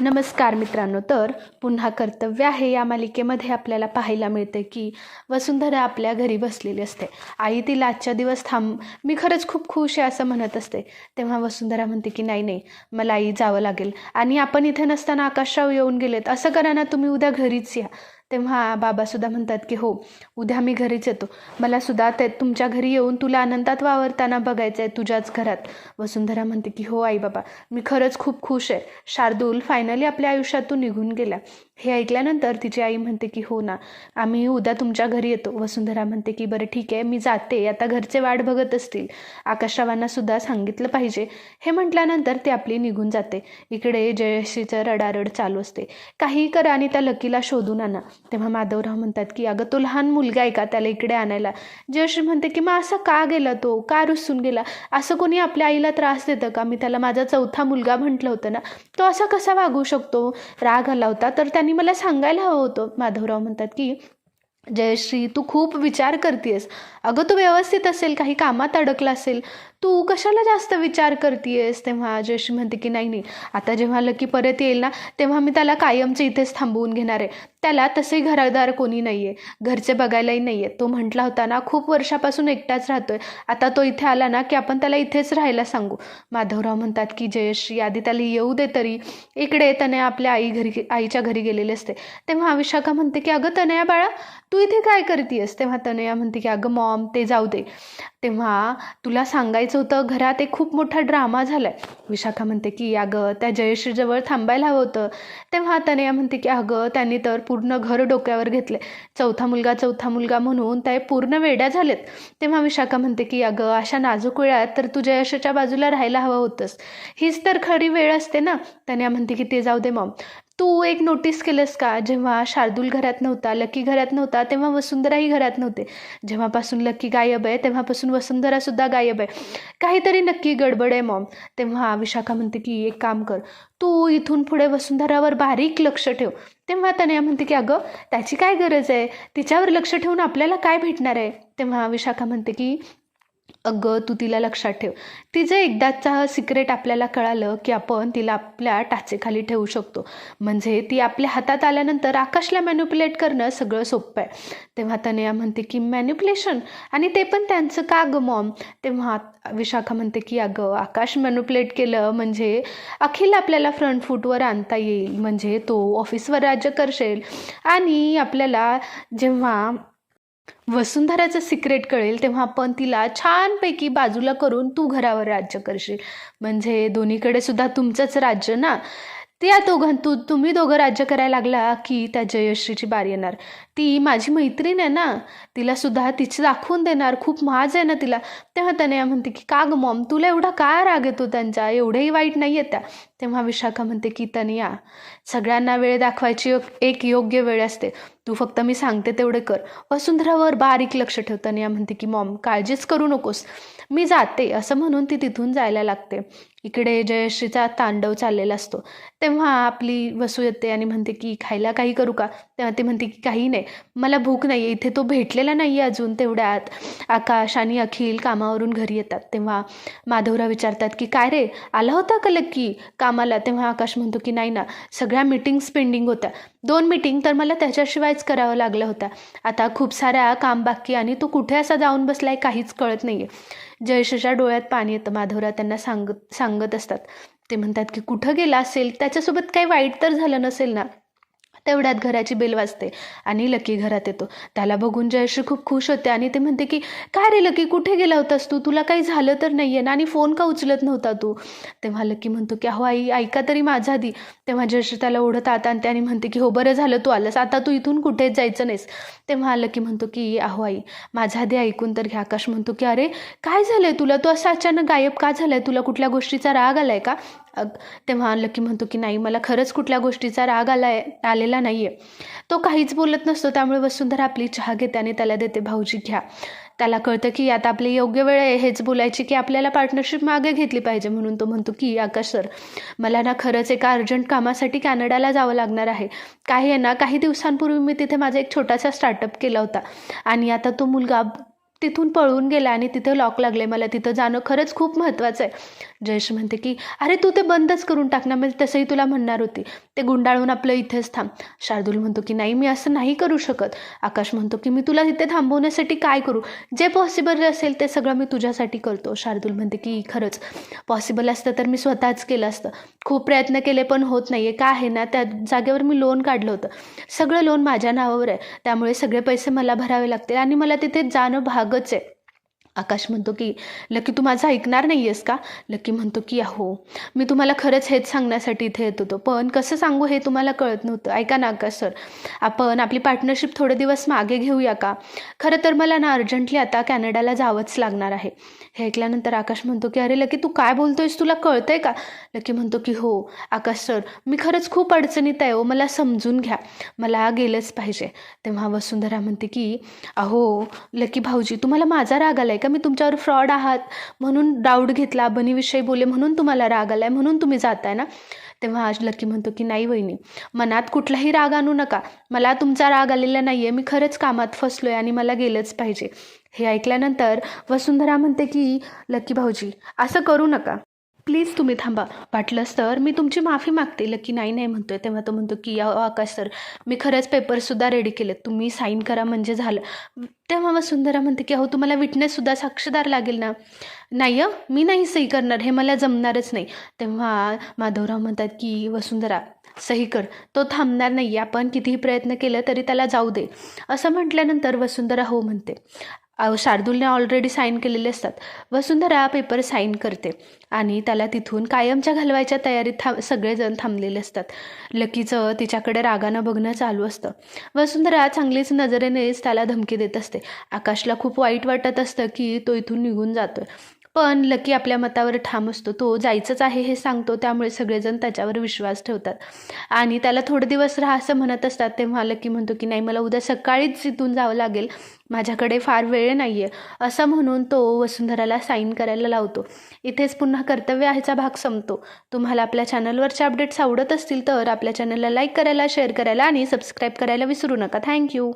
नमस्कार मित्रांनो तर पुन्हा कर्तव्य आहे या मालिकेमध्ये आपल्याला पाहायला मिळते की वसुंधरा आपल्या घरी बसलेली असते. आई तिला आजच्या दिवस थांब मी खरंच खूप खुश आहे असं म्हणत असते. तेव्हा वसुंधरा म्हणते की नाही नाही मला आई जावं लागेल आणि आपण इथे नसताना आकाशराव येऊन गेलेत असं करा ना तुम्ही उद्या घरीच या. तेव्हा बाबासुद्धा म्हणतात की हो उद्या मी घरीच येतो. मला सुद्धा ते तुमच्या घरी येऊन तुला आनंदात वावरताना बघायचं आहे तुझ्याच घरात. वसुंधरा म्हणते की हो आई बाबा मी खरंच खूप खुश आहे. शार्दूल फायनली आपल्या आयुष्यातून निघून गेला. हे ऐकल्यानंतर तिची आई म्हणते की हो ना आम्ही उद्या तुमच्या घरी येतो. वसुंधरा म्हणते की बरं ठीक आहे मी जाते. आता घरचे वाट बघत असतील. आकाशरावांना सुद्धा सांगितलं पाहिजे. हे म्हटल्यानंतर ती आपली निघून जाते. इकडे जयश्रीचं रडारड चालू असते. काही करा आणि त्या लकीला शोधून आणा. तेव्हा माधवराव म्हणतात की अगं तो लहान मुलगा आहे का त्याला इकडे आणायला? जयश्री म्हणते की मग असा का गेला तो? का रुसून गेला? असं कोणी आपल्या आईला त्रास देतं का? मी त्याला माझा चौथा मुलगा म्हटलं होतं ना तो असा कसा वागू शकतो? राग आला होता तर त्या त्यांनी मला सांगायला हवं होतं. माधवराव म्हणतात की जयश्री तू खूप विचार करतेस अगं तू व्यवस्थित असेल काही कामात अडकला असेल. तू कशाला जास्त विचार करतेस तेव्हा जयश्री म्हणते की नाही नाही. आता जेव्हा लकी परत येईल ना तेव्हा मी त्याला कायमचं इथेच थांबवून घेणार आहे. त्याला तसे घरदार कोणी नाही आहे घरचे बघायलाही नाही आहे तो म्हटला होता ना खूप वर्षापासून एकटाच राहतोय. आता तो इथे आला ना की आपण त्याला इथेच राहायला सांगू. माधवराव म्हणतात की जयश्री आधी त्याला येऊ दे तरी. इकडे तनया आपल्या आई घरी आईच्या घरी गेलेले असते. तेव्हा विशाखा म्हणते की अगं तनया बाळा तू तू इथे काय करतेस तेव्हा तनया म्हणते की अगं मॉम ते जाऊ दे. तेव्हा तुला सांगायचं होतं घरात एक खूप मोठा ड्रामा झाला आहे विशाखा म्हणते की अगं त्या जयश्रीजवळ थांबायला हवं होतं. तेव्हा तनया म्हणते की अगं त्यांनी तर पूर्ण घर डोक्यावर घेतले चौथा मुलगा चौथा मुलगा म्हणून त्या पूर्ण वेड्या झालेत. तेव्हा विशाखा म्हणते की अगं अशा नाजूक वेळात तर तू जयश्रीच्या बाजूला राहायला हवं होतंस. हीच तर खरी वेळ असते ना? तनया म्हणते की ते जाऊ दे मॉम. तू एक नोटीस केलंस का? जेव्हा शार्दूल घरात नव्हता लकी घरात नव्हता तेव्हा वसुंधराही घरात नव्हते. जेव्हापासून लकी गायब आहे तेव्हापासून वसुंधरासुद्धा गायब आहे. काहीतरी नक्की गडबड आहे मॉम. तेव्हा विशाखा म्हणते की एक काम कर. तू इथून पुढे वसुंधरावर बारीक लक्ष ठेव. तेव्हा तनया म्हणते की अगं त्याची काय गरज आहे? तिच्यावर लक्ष ठेवून आपल्याला काय भेटणार आहे? तेव्हा विशाखा म्हणते की अगं तू तिला लक्षात ठेव. तिचं एकदाचा सिक्रेट आपल्याला कळालं की आपण तिला आपल्या टाचेखाली ठेवू शकतो. म्हणजे ती आपल्या हातात आल्यानंतर आकाशला मॅन्युप्युलेट करणं सगळं सोपं आहे. तेव्हा तनया म्हणते की मॅन्युप्युलेशन आणि ते पण त्यांचं का गं मॉम तेव्हा विशाखा म्हणते की अगं आकाश मॅन्युप्युलेट केलं म्हणजे अखिल आपल्याला फ्रंट फूटवर आणता येईल. म्हणजे तो ऑफिसवर राज्य करशेल. आणि आपल्याला जेव्हा वसुंधराचं सिक्रेट कळेल तेव्हा आपण तिला छानपैकी बाजूला करून तू घरावर राज्य करशील. म्हणजे दोन्हीकडे सुद्धा तुमचंच राज्य ना? त्या दोघां तू तुम्ही दोघं राज्य करायला लागला की त्या जयश्रीची बारी येणार. ती माझी मैत्रीण आहे ना? तिला सुद्धा तिची दाखवून देणार. खूप माज आहे ना तिला? तेव्हा त्याने म्हणते की का ग मॉम तुला एवढा काय राग येतो त्यांचा? एवढंही वाईट नाही आहे त्या. तेव्हा विशाखा म्हणते की तनिया सगळ्यांना वेळ दाखवायची एक योग्य वेळ असते. तू फक्त मी सांगते तेवढे कर. वसुंधरावर बारीक लक्ष ठेव तनिया म्हणते की मॉम काळजीच करू नकोस. मी जाते. असं म्हणून ती तिथून जायला लागते. इकडे जयश्रीचा तांडव चाललेला असतो. तेव्हा आपली वसू येते आणि म्हणते की खायला काही करू का? तेव्हा ती म्हणते की काही नाही. मला भूक नाही आहे इथे तो भेटलेला नाही आहे अजून तेवढ्यात. आकाश आणि अखिल कामावरून घरी येतात. तेव्हा माधवराव विचारतात की काय रे? आला होता का लक्की कामाला तेव्हा आकाश म्हणतो की नाही ना सगळ्या मिटिंग्स पेंडिंग होत्या. दोन मिटिंग तर मला त्याच्याशिवायच करावं लागलं होतं. आता खूप साऱ्या काम बाकी आणि तो कुठे असा जाऊन बसलाय काहीच कळत नाही आहे जयशच्या डोळ्यात पाणी येतं. माधवराव त्यांना सांगत सांगत असतात. ते म्हणतात की कुठं गेला असेल? त्याच्यासोबत काही वाईट तर झालं नसेल ना? तेवढ्यात घराची बेल वाजते आणि लकी घरात येतो. त्याला बघून जयश्री खूप खुश होते आणि ते म्हणते की काय रे लकी कुठे गेला होतास तू? तुला काही झालं तर नाही आहे ना आणि फोन का उचलत नव्हता तू? तेव्हा लकी म्हणतो की अहो आई ऐका तरी माझा आधी. तेव्हा जयश्री त्याला ओढत आणते आणि त्याने म्हणते की हो बरं झालं तू आलंस. आता तू इथून कुठेच जायचं नाहीस. तेव्हा लकी म्हणतो की अहो आई माझा आधी ऐकून तर घ्या. आकाश म्हणतो की अरे काय झालंय तुला? तू असं अचानक गायब का झालाय? तुला कुठल्या गोष्टीचा राग आलाय का? तेव्हा लकी म्हणतो की नाही मला खरंच कुठल्या गोष्टीचा राग आला आहे आलेला नाही आहे तो काहीच बोलत नसतो त्यामुळे वसुंधरा आपली चहा घेते आणि त्याला देते भाऊजी घ्या. त्याला कळतं की आता आपली योग्य वेळ आहे हेच बोलायची की आपल्याला पार्टनरशिप मागे घेतली पाहिजे म्हणून तो म्हणतो की आकाश सर मला ना खरंच एका अर्जंट कामासाठी कॅनडाला जावं लागणार आहे. काही आहे ना काही दिवसांपूर्वी मी तिथे माझा एक छोटासा स्टार्टअप केला होता आणि आता तो मुलगा तिथून पळून गेला आणि तिथं लॉक लागले. मला तिथं जाणं खरंच खूप महत्त्वाचं आहे. जयश म्हणते की अरे तू ते बंदच करून टाक ना. मी तसंही तुला म्हणणार होती. ते गुंडाळून आपलं इथेच थांब. शार्दूल म्हणतो की नाही मी असं नाही करू शकत. आकाश म्हणतो की मी तुला इथे थांबवण्यासाठी काय करू? जे पॉसिबल असेल ते सगळं मी तुझ्यासाठी करतो. शार्दूल म्हणते की खरंच. पॉसिबल असतं तर मी स्वतःच केलं असतं. खूप प्रयत्न केले पण होत नाही आहे का आहे ना? त्या जागेवर मी लोन काढलं होतं. सगळं लोन माझ्या नावावर आहे. त्यामुळे सगळे पैसे मला भरावे लागतील आणि मला तिथे जाणं भाग आहे आकाश म्हणतो की लकी तू माझं ऐकणार नाही आहेस का? लकी म्हणतो की अहो मी तुम्हाला खरंच हेच सांगण्यासाठी इथे येत होतो. पण कसं सांगू हे तुम्हाला कळत नव्हतं. ऐका ना आकाश सर. आपण आपली पार्टनरशिप थोडे दिवस मागे घेऊया का? खरं तर मला ना अर्जंटली आता कॅनडाला जावंच लागणार आहे. हे ऐकल्यानंतर आकाश म्हणतो की अरे लकी तू काय बोलतोयस? तुला कळतंय का? लकी म्हणतो की हो आकाश सर मी खरंच खूप अडचणीत आहे हो. मला समजून घ्या. मला गेलंच पाहिजे. तेव्हा वसुंधरा म्हणते की अहो लकी भाऊजी तुम्हाला माझा राग आला आहे का मी तुमच्यावर फ्रॉड आहात? म्हणून डाऊट घेतला बनीविषयी बोले म्हणून तुम्हाला राग आला आहे म्हणून तुम्ही जाताय ना? तेव्हा आज लकी म्हणतो की नाही वहिनी मनात कुठलाही राग आणू नका. मला तुमचा राग आलेला नाही आहे मी खरंच कामात फसलो आहे आणि मला गेलंच पाहिजे. हे ऐकल्यानंतर वसुंधरा म्हणते की लकी भाऊजी असं करू नका. प्लीज तुम्ही थांबा. वाटलंच तर मी तुमची माफी मागते. लकी नाही नाही म्हणतोय. तेव्हा तो म्हणतो की अहो आकाश सर मी खरंच पेपरसुद्धा रेडी केले तुम्ही साईन करा म्हणजे झालं. तेव्हा वसुंधरा म्हणते की अहो तुम्हाला विटनेससुद्धा साक्षीदार लागेल ना? नाही मी नाही सही करणार. हे मला जमणारच नाही. तेव्हा माधवराव म्हणतात की वसुंधरा सही कर. तो थांबणार नाही आपण कितीही प्रयत्न केलं तरी त्याला जाऊ दे. असं म्हटल्यानंतर वसुंधरा हो म्हणते. शार्दूलने ऑलरेडी साईन केलेले असतात. वसुंधरा पेपर साईन करते. आणि त्याला तिथून कायमच्या घालवायच्या तयारीत थांब सगळेजण थांबलेले असतात. लकीचं तिच्याकडे रागानं बघणं चालू असतं. वसुंधरा चांगलीच नजरेनेच त्याला धमकी देत असते. आकाशला खूप वाईट वाटत असतं की तो इथून निघून जातोय. पण लकी आपल्या मतावर ठाम असतो. तो जायचंच आहे हे सांगतो. त्यामुळे सगळेजण त्याच्यावर विश्वास ठेवतात. आणि त्याला थोडे दिवस राहा असं म्हणत असतात. तेव्हा लकी म्हणतो की नाही मला उद्या सकाळीच इथून जावं लागेल. माझ्याकडे फार वेळ नाही आहे असं म्हणून तो वसुंधराला साईन करायला लावतो. इथेच पुन्हा कर्तव्य आहेचा भाग संपतो. तुम्हाला आपल्या चॅनलवरचे अपडेट्स आवडत असतील तर आपल्या चॅनलला लाईक करायला शेअर करायला आणि सबस्क्राईब करायला विसरू नका. थँक्यू